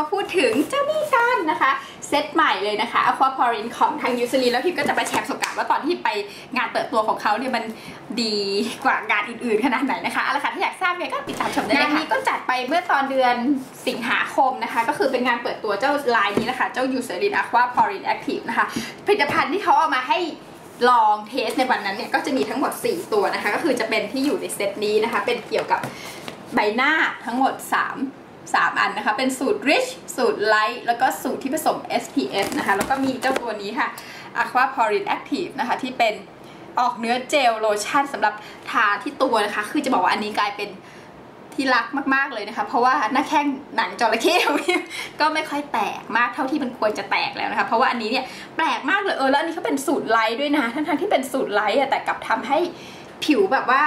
าพูดถึงเจ้านี่กันนะคะเซตใหม่เลยนะคะ Aqua p o r i n ของทางยูซ l ลีแล้วพิมก็จะไปแชร์ประสบการณ์ว่าตอนที่ไปงานเปิดตัวของเขาเนี่ยมันดีกว่างานอื่นๆขนาดไหนนะคะเอาละค่ะถ้าอยากทราบเนี่ยก็ติดตามชมได้เลยค่ะงานนี้ก็จัดไปเมื่อตอนเดือนสิงหาคมนะคะ ก็คือเป็นงานเปิดตัวเจ้าลายนี้นะคะ เจ้ายูซ l ลี Aqua p o r i n Active นะคะผลิตภัณฑ์ที่เขาเอามาให้ลองเทสในวันนั้นเนี่ยก็จะมีทั้งหมด 4 ตัวนะคะ ก็คือจะเป็นที่อยู่ในเซตนี้นะคะ เป็นเกี่ยวกับใบหน้าทั้งหมด 3 3 อันนะคะ เป็นสูตร rich สูตร light แล้วก็สูตรที่ผสม SPF นะคะ แล้วก็มีเจ้าตัวนี้ค่ะ Aqua Porin Active นะคะ ที่เป็นออกเนื้อเจลโลชั่นสำหรับทาที่ตัวนะคะ คือจะบอกว่าอันนี้กลายเป็นที่รักมากๆเลยนะคะ เพราะว่าหน้าแข้งหนังจระเข้ก็ไม่ค่อยแตกมากเท่าที่มันควรจะแตกแล้วนะคะ เพราะว่าอันนี้เนี่ยแปลกมากเลยเออแล้วอันนี้เขาเป็นสูตรไลท์ด้วยนะทั้งๆที่เป็นสูตรไลท์อะแต่กลับทำให้ผิวแบบว่า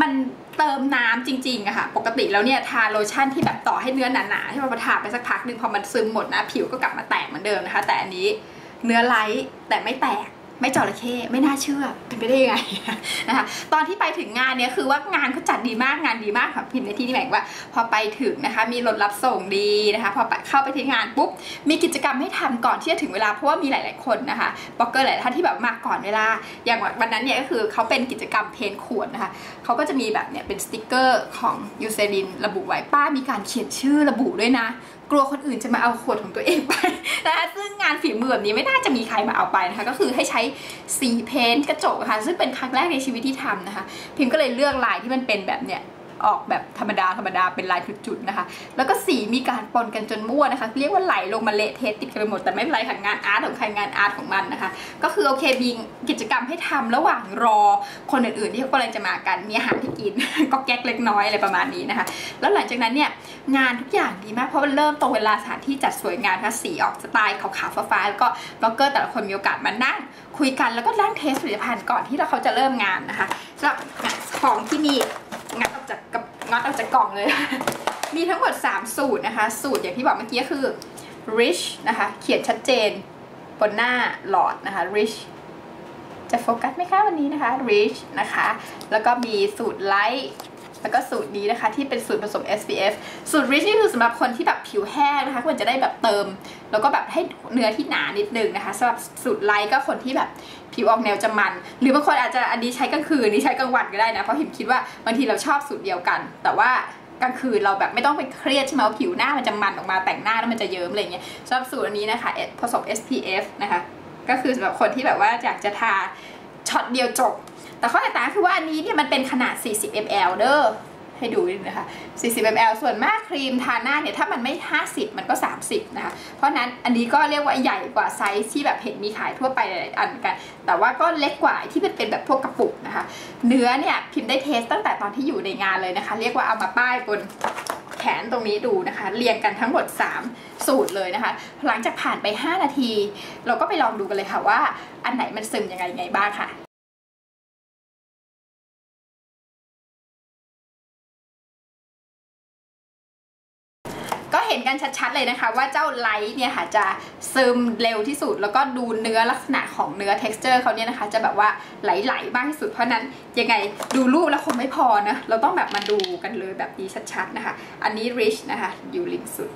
มัน เติมน้ำจริงๆอะค่ะ ปกติแล้วเนี่ยทาโลชั่นที่แบบต่อให้เนื้อหนาๆที่เราทาไปสักพักหนึ่งพอมันซึมหมดนะ ผิวก็กลับมาแตกเหมือนเดิมนะคะ แต่อันนี้เนื้อไลท์แต่ไม่แตก ไม่จระเข้ไม่น่าเชื่อเป็นไปได้ยังไงนะคะตอนที่ไปถึงงานเนี้ยคือว่างานเขาจัดดีมากงานดีมากค่ะพิมพ์ในที่นี่หมายว่า พอไปถึงนะคะมีรถรับส่งดีนะคะพอเข้าไปที่งานปุ๊บมีกิจกรรมให้ทำก่อนที่จะถึงเวลาเพราะว่ามีหลาย ๆคนนะคะบล็อกเกอร์หลายท่านที่แบบมาก่อนเวลา อย่างวันนั้นเนี่ยก็คือเขาเป็นกิจกรรมเพนขวดนะคะเขาก็จะมีแบบเนี่ยเป็นสติกเกอร์ของยูเซรินระบุไว้ป้ามีการเขียนชื่อระบุด้วยนะ กลัวคนอื่นจะมาเอาขวดของตัวเองไปนะคะซึ่งงานฝีมือแบบนี้ไม่น่าจะมีใครมาเอาไปนะคะ ก็คือให้ใช้สีเพ้นท์กระจกค่ะ ซึ่งเป็นครั้งแรกในชีวิตที่ทำนะคะ พิมก็เลยเลือกลายที่มันเป็นแบบเนี้ย ออกแบบธรรมดาธรรมดาเป็นลายจุดๆนะคะ แล้วก็สีมีการปนกันจนมั่วนะคะ เรียกว่าไหลลงมาเละเทะติดกันไปหมดแต่ไม่เป็นไรค่ะงานอาร์ตของใครงานอาร์ตของมันนะคะ ก็คือโอเคมีกิจกรรมให้ทำระหว่างรอคนอื่นๆ ที่เขากำลังจะมากันมีอาหารที่กินก็แก๊กเล็กน้อยอะไรประมาณนี้นะคะ แล้วหลังจากนั้นเนี่ยงานทุกอย่างดีมากเพราะมันเริ่มตรงเวลาสถานที่จัดสวยงามค่ะสีออกสไตล์ขาวๆฟ้าๆแล้วก็บล็อกเกอร์แต่ละคนมีโอกาสมานั่งคุยกันแล้วก็นั่งเทสผลิตภัณฑ์ก่อนที่เราเขาจะเริ่มงานนะคะสำหรับของที่มี จากกับงัดออกจากกล่องเลย มีทั้งหมด 3 สูตรนะคะ สูตรอย่างที่บอกเมื่อกี้คือ rich นะคะ เขียนชัดเจน บนหน้าหลอดนะคะ rich จะโฟกัสไหมคะวันนี้นะคะ rich นะคะ แล้วก็มีสูตร light แล้วก็สูตรนี้นะคะที่เป็นสูตรผสม SPF สูตร rich นี่คือสำหรับคนที่แบบผิวแห้งนะคะควรจะได้แบบเติม แล้วก็แบบให้เนื้อที่หนานิดนึงนะคะสำหรับสูตรไลท์ก็คนที่แบบ ผิวออกแนวจะมัน หรือบางคนอาจจะอันนี้ใช้กลางคืนนี้ใช้กลางวันก็ได้นะ เพราะหิมคิดว่าบางทีเราชอบสูตรเดียวกัน แต่ว่ากลางคืนเราแบบไม่ต้องไปเครียดใช่ไหมว่าผิวหน้ามันจะมันออกมาแต่งหน้าแล้วมันจะเยิ้มอะไรเงี้ยสำหรับสูตรอันนี้นะคะผสม SPF นะคะ ก็คือสำหรับคนที่แบบว่าอยากจะทาช็อตเดียวจบ แต่ข้อแตกต่างคือว่าอันนี้เนี่ยมันเป็นขนาด 40 ml เด้อ ให้ดูนิดนะคะ 40 ml ส่วนมากครีมทาหน้าเนี่ยถ้ามันไม่ 50 มันก็ 30 นะคะ เพราะนั้นอันนี้ก็เรียกว่าใหญ่กว่าไซส์ที่แบบเห็นมีขายทั่วไปหลายอันกัน แต่ว่าก็เล็กกว่าที่เป็นเป็นแบบพวกกระปุกนะคะ เนื้อเนี่ยพิมพ์ได้เทสตั้งแต่ตอนที่อยู่ในงานเลยนะคะ เรียกว่าเอามาป้ายบนแขนตรงนี้ดูนะคะ เรียงกันทั้งหมด 3 สูตรเลยนะคะ หลังจากผ่านไป 5 นาที เราก็ไปลองดูกันเลยค่ะว่าอันไหนมันซึมยังไงไงบ้างค่ะ นกันชัดๆเลยนะคะ ว่าเจ้าไลท์เนี่ยค่ะจะซึมเร็วที่สุด แล้วก็ดูเนื้อลักษณะของเนื้อ texture เขาเนี่ยนะคะ จะแบบว่าไหลๆมากที่สุด เพราะนั้นยังไงดูรูปแล้วคงไม่พอนะเราต้องแบบมาดูกันเลยแบบนี้ชัดๆนะคะ อันนี้ rich นะคะอยู่ริมสุด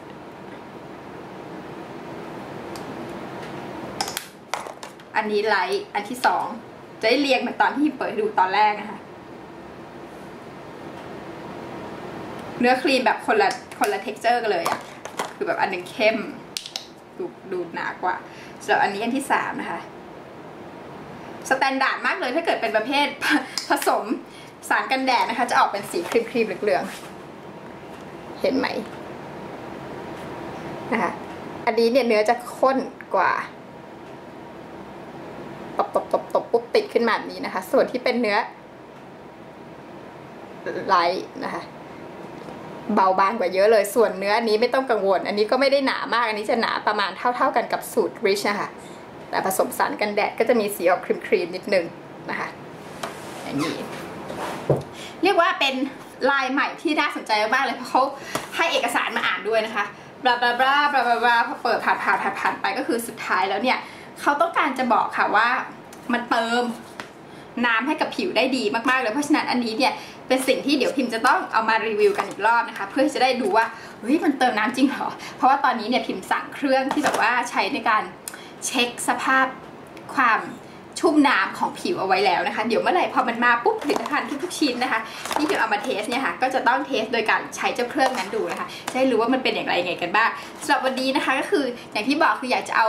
อันนี้ไลท์อันที่สองจะได้เรียงเหมือนตอนที่เปิดดูตอนแรกนะคะ เนื้อครีมแบบคนละคนละเท็กเจอร์กันเลยอะ คือแบบอันหนึ่งเข้มดูดูหนากว่าสำหรับอันนี้อันที่สามนะคะสแตนดาร์ดมากเลยถ้าเกิดเป็นประเภทผสมสารกันแดดนะคะ จะออกเป็นสีครีมครีมเหลืองๆเห็นไหมนะคะอันนี้เนี่ยเนื้อจะข้นกว่าตบตบตบตบปุ๊บติดขึ้นมาแบบนี้นะคะ ส่วนที่เป็นเนื้อไลท์นะคะ เบาบางกว่าเยอะเลย ส่วนเนื้ออันนี้ไม่ต้องกังวล อันนี้ก็ไม่ได้หนามาก อันนี้จะหนาประมาณเท่า ๆกันกับสูตร rich นะคะ แต่ผสมสารกันแดดก็จะมีสีออกครีมครีมนิดนึงนะคะอย่างนี้ เรียกว่าเป็นลายใหม่ที่น่าสนใจมากเลยเพราะเขาให้เอกสารมาอ่านด้วยนะคะบลาบลาบลาบลาบลาบลาพอเปิดผ่านผ่านผ่านผ่านไปก็คือสุดท้ายแล้วเนี่ยเขาต้องการจะบอกค่ะว่ามันเติม น้ำให้กับผิวได้ดีมากๆเลยเพราะฉะนั้นอันนี้เนี่ยเป็นสิ่งที่เดี๋ยวพิมจะต้องเอามารีวิวกันอีกรอบนะคะ เพื่อที่จะได้ดูว่าเฮ้ยมันเติมน้ำจริงเหรอเพราะว่าตอนนี้เนี่ยพิมสั่งเครื่องที่แบบว่าใช้ในการเช็คสภาพความชุ่มน้ำของผิวเอาไว้แล้วนะคะ เดี๋ยวเมื่อไหร่พอมันมาปุ๊บผลิตภัณฑ์ทุกๆชิ้นนะคะที่พิมเอามาเทสเนี่ยค่ะก็จะต้องเทสโดยการใช้เจ้าเครื่องนั้นดูนะคะจะได้รู้ว่ามันเป็นอย่างไรไงกันบ้างสำหรับวันนี้นะคะก็คืออย่างที่บอกคืออยากจะเอา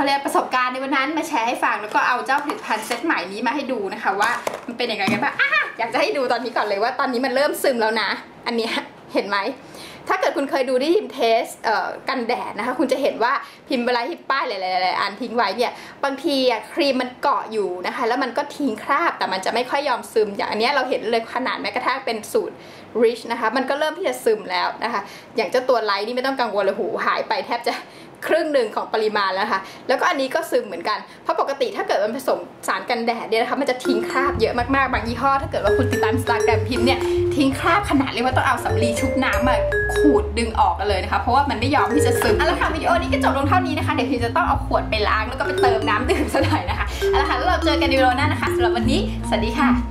เขาเรียกประสบการณ์ในวันนั้นมาแชร์ให้ฟังแล้วก็เอาเจ้าผลิตภัณฑ์เซตใหม่นี้มาให้ดูนะคะว่ามันเป็นยังไงกันบ้างออยากจะให้ดูตอนนี้ก่อนเลยว่าตอนนี้มันเริ่มซึมแล้วนะ อันนี้เห็นไหมถ้าเกิดคุณเคยดูที่พิมพ์เทสเอ่อกันแดดนะคะ คุณจะเห็นว่าพิมพ์เวลาที่ป้ายหลายๆอันทิ้งไว้เนี่ย บางทีอะครีมมันเกาะอยู่นะคะ แล้วมันก็ทิ้งคราบ แต่มันจะไม่ค่อยยอมซึม อย่างอันนี้เราเห็นเลยขนาดแม้กระทั่งเป็นสูตร rich นะคะ มันก็เริ่มที่จะซึมแล้วนะคะ อย่างเจ้าตัวไลท์นี่ไม่ต้องกังวลเลยหูหายไปแทบจะ ครึ่งหนึ่งของปริมาณแล้วค่ะ แล้วก็อันนี้ก็ซึมเหมือนกัน เพราะปกติถ้าเกิดมันผสมสารกันแดดเนี่ยนะคะมันจะทิ้งคราบเยอะมากๆ บางยี่ห้อ ถ้าเกิดว่าคุณติดตามสตาแกรมพิมพ์เนี่ยทิ้งคราบขนาดเรียกว่าต้องเอาสำลีชุบน้ำมาขูดดึงออกกันเลยนะคะ เพราะว่ามันไม่ยอมที่จะซึมเอาละค่ะวิดีโอนี้ก็จบลงเท่านี้นะคะเดี๋ยวพิมจะต้องเอาขวดไปล้างแล้วก็ไปเติมน้ำดื่มซะหน่อยนะคะเอาละค่ะแล้วเราเจอกันในวิดีโอหน้านะคะสำหรับวันนี้สวัสดีค่ะ